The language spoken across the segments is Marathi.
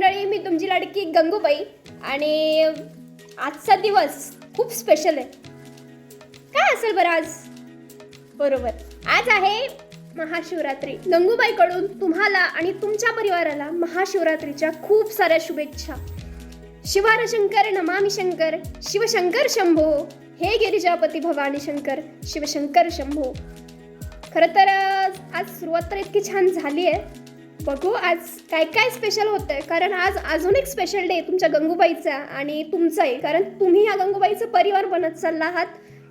मी तुमची लढकी गंगूबाई आणि आजचा दिवस खूप स्पेशल आहे. काय असेल बरं आज? बरोबर. आज आहे महाशिवरात्री. गंगूबाईकडून तुम्हाला आणि तुमच्या परिवाराला महाशिवरात्रीच्या खूप साऱ्या शुभेच्छा. शिवार शंकर नमामी शंकर शिवशंकर शंभो हे गिरिजापती भवानी शंकर शिवशंकर शंभो. खरं तर आज सुरुवात तर इतकी छान झाली आहे बघू आज काय काय स्पेशल होतं आहे कारण आज अजून एक स्पेशल डे तुमच्या गंगूबाईचा आणि तुमचाही. कारण तुम्ही या गंगूबाईचा परिवार बनत चालला आहात.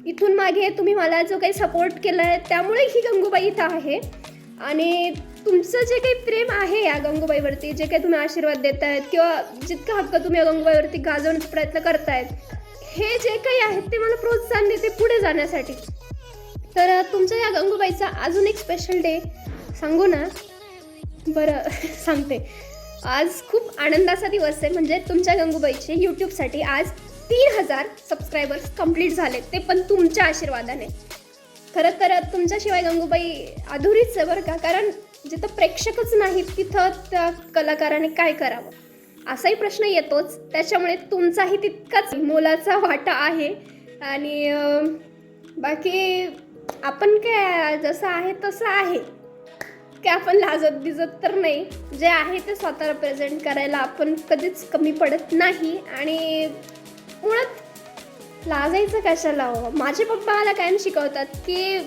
इथून मागे तुम्ही मला जो काही सपोर्ट केला आहे त्यामुळे ही गंगूबाई इथं आहे. आणि तुमचं जे काही प्रेम आहे या गंगूबाईवरती जे काही तुम्ही आशीर्वाद देत आहेत किंवा जितका हक्क तुम्ही या गंगूबाईवरती गाजवण्याचा प्रयत्न करतायत हे जे काही आहेत ते मला प्रोत्साहन देते पुढे जाण्यासाठी. तर अ, तुमच्या या गंगूबाईचा अजून एक स्पेशल डे सांगू ना? बरं सांगते. आज खूप आनंदाचा दिवस आहे. म्हणजे तुमच्या गंगूबाईचे यूट्यूबसाठी आज तीन हजार सबस्क्रायबर्स कंप्लीट झाले ते पण तुमच्या आशीर्वादाने. खरं तर तुमच्याशिवाय गंगूबाई अधुरीच आहे बरं का? कारण जिथं प्रेक्षकच नाहीत तिथं त्या कलाकाराने काय करावं? असाही प्रश्न येतोच. त्याच्यामुळे तुमचाही तितकाच मोलाचा वाटा आहे. आणि बाकी आपण काय जसं आहे तसं आहे. काय आपण लाजत बिजत तर नाही. जे आहे ते स्वतःला प्रेझेंट करायला आपण कधीच कमी पडत नाही. आणि मुळात लाजायचं कशाला हो? माझे पप्पा मला कायम शिकवतात की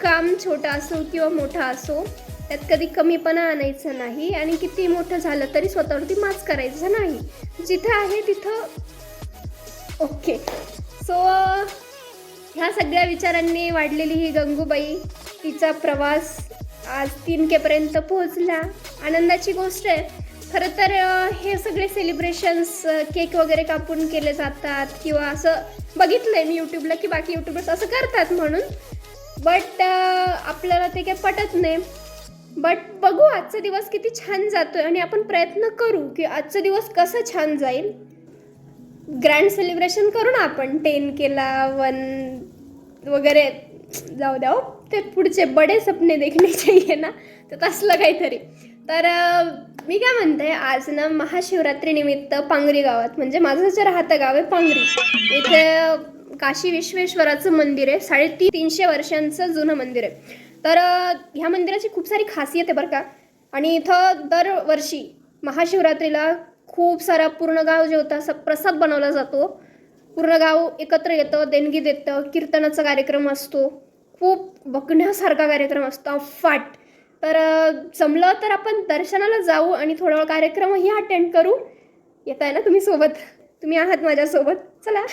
काम छोटं असो किंवा मोठं असो त्यात कधी कमीपणा आणायचं नाही. आणि किती मोठं झालं तरी स्वतःवरती माच करायचं नाही. जिथं आहे तिथं ओके. सो ह्या सगळ्या विचारांनी वाढलेली ही गंगूबाई तिचा प्रवास आज तीन केपर्यंत पोहोचला. आनंदाची गोष्ट आहे. खरं तर हे सगळे सेलिब्रेशन्स केक वगैरे कापून केले जातात किंवा असं बघितलंय मी यूट्यूबला की बाकी यूट्यूबर्स असं करतात म्हणून. बट आपल्याला ते काही पटत नाही. बट बघू आजचा दिवस किती छान जातोय आणि आपण प्रयत्न करू की आजचा दिवस कसं छान जाईल. ग्रँड सेलिब्रेशन करू ना आपण. टेन केला वन वगैरे. जाऊ द्या हो. ते पुढचे बडे सपने देखणे चाहिए ना. तर तसलं काहीतरी. तर मी काय म्हणते आज ना महाशिवरात्री निमित्त पांगरी गावात म्हणजे माझं जे राहतं गाव आहे पांगरी. इथे काशी विश्वेश्वराचं मंदिर आहे. साडेती तीनशे वर्षांचं जुनं मंदिर आहे. तर ह्या मंदिराची खूप सारी खासियत आहे बरं का. आणि इथं दरवर्षी महाशिवरात्रीला खूप सारा पूर्ण गाव जे होतं असा प्रसाद बनवला जातो. पूर्ण गाव एकत्र येतं देणगी देतं कीर्तनाचा कार्यक्रम असतो. खूप बघण्यासारखा कार्यक्रम असतो. फाट. तर जमलं तर आपण दर्शनाला जाऊ आणि थोडा वेळ कार्यक्रमही अटेंड करू. येत आहे ना तुम्ही सोबत? तुम्ही आहात माझ्यासोबत. चला.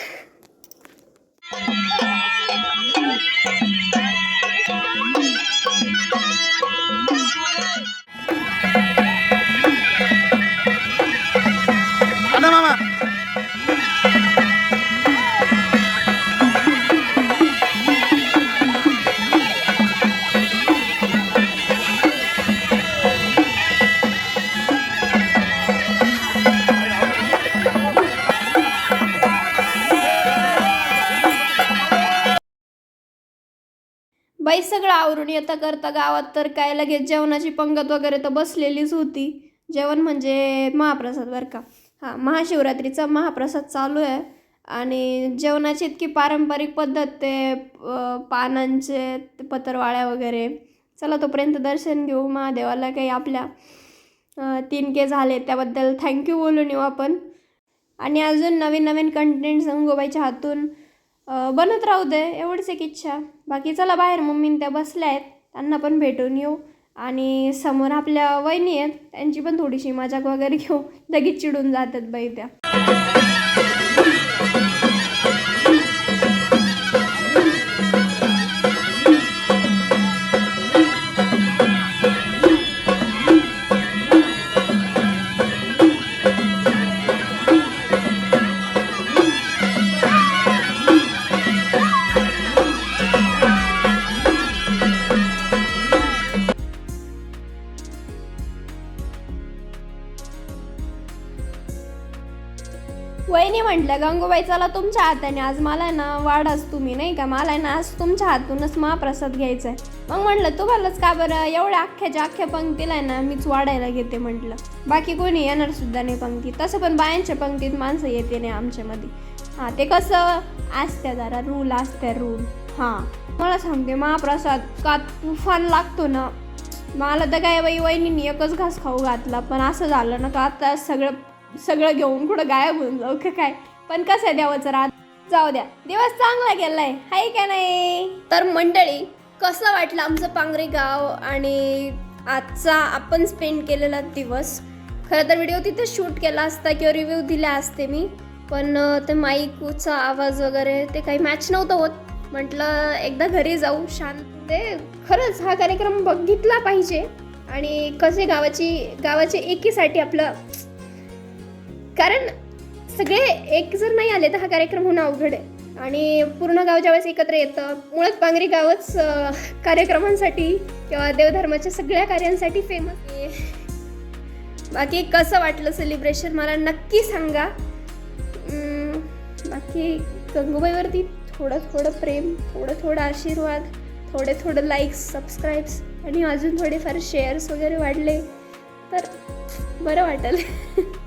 बाई सगळं आवरून येता करता गावात तर काय लगेच जेवणाची पंगत वगैरे तर बसलेलीच होती. जेवण म्हणजे महाप्रसाद बरं का. हां महाशिवरात्रीचा महाप्रसाद चालू आहे. आणि जेवणाची इतकी पारंपरिक पद्धत ते पानांचे ते पत्रवाळ्या वगैरे. चला तोपर्यंत दर्शन घेऊ महादेवाला काही आपल्या तीन के झाले त्याबद्दल. थँक्यू बोलून येऊ आपण. आणि अजून नवीन नवीन कंटेंट गंगोबाईच्या हातून बनत राहू दे एवढीच एक इच्छा. बाकी चला बाहेर मम्मीन त्या बसल्या आहेत. त्यांना पण भेटून येऊ. आणि समोर आपल्या वहिनी आहेत त्यांची पण थोडीशी मजाक वगैरे घेऊ. लगेच चिडून जातात बाई त्या. म्हटलं गंगूबाई चला तुमच्या हाताने. आज मला ना वाढाच तुम्ही नाही का? मला ना आज तुमच्या हातूनच महाप्रसाद घ्यायचा आहे. मग म्हटलं तुम्हालाच का बरं? एवढ्या अख्ख्याच्या अख्ख्या पंक्तीला आहे ना मीच वाढायला घेते म्हटलं. बाकी कोणी येणार सुद्धा नाही पंक्ती तसं पण बायांच्या पंक्तीत माणसं येते नाही आमच्यामध्ये. हां ते कसं? असत्या जरा रूल असत्या रूल हां. मला सांगते महाप्रसाद का तुफान लागतो ना? मला तर काय बाई वहिनीने एकच घास खाऊ घातला पण असं झालं ना का आता सगळं सगळं घेऊन कुठं गायब होऊन जाऊ का काय? पण कसं आहे देवाचं रात जाऊ द्या. दिवस चांगला गेलाय. हाय का नाही? तर मंडळी कसं वाटलं आमचं पांगरे गाव आणि आजचा आपण स्पेंड केलेला दिवस? खरं तर व्हिडिओ तिथे शूट केला असता किंवा रिव्ह्यू दिला असते मी. पण ते माईकचा आवाज वगैरे ते काही मॅच नव्हतं होत. म्हटलं एकदा घरी जाऊ. शांत ते खरंच हा कार्यक्रम बघितला पाहिजे. आणि कसे गावाची गावाच्या एकीसाठी आपलं कारण सगळे एक जर नाही आले तर हा कार्यक्रम होणं अवघड आहे. आणि पूर्ण गाव ज्यावेळेस एकत्र येतं मुळात पांगरी गावच कार्यक्रमांसाठी किंवा देवधर्माच्या सगळ्या कार्यांसाठी फेमस आहे. बाकी कसं वाटलं सेलिब्रेशन मला नक्की सांगा. बाकी गंगूबाईवरती थोडं थोडं प्रेम थोडं थोडं आशीर्वाद थोडे थोडं लाईक्स सबस्क्राईब्स आणि अजून थोडेफार शेअर्स वगैरे वाढले तर बरं वाटेल.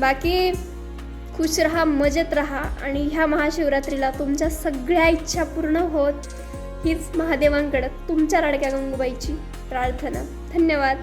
बाकी खुश राहा मजेत राहा आणि ह्या महाशिवरात्रीला तुमच्या सगळ्या इच्छा पूर्ण होत हीच महादेवांकडं तुमच्या लाडक्या गंगूबाईची प्रार्थना. धन्यवाद.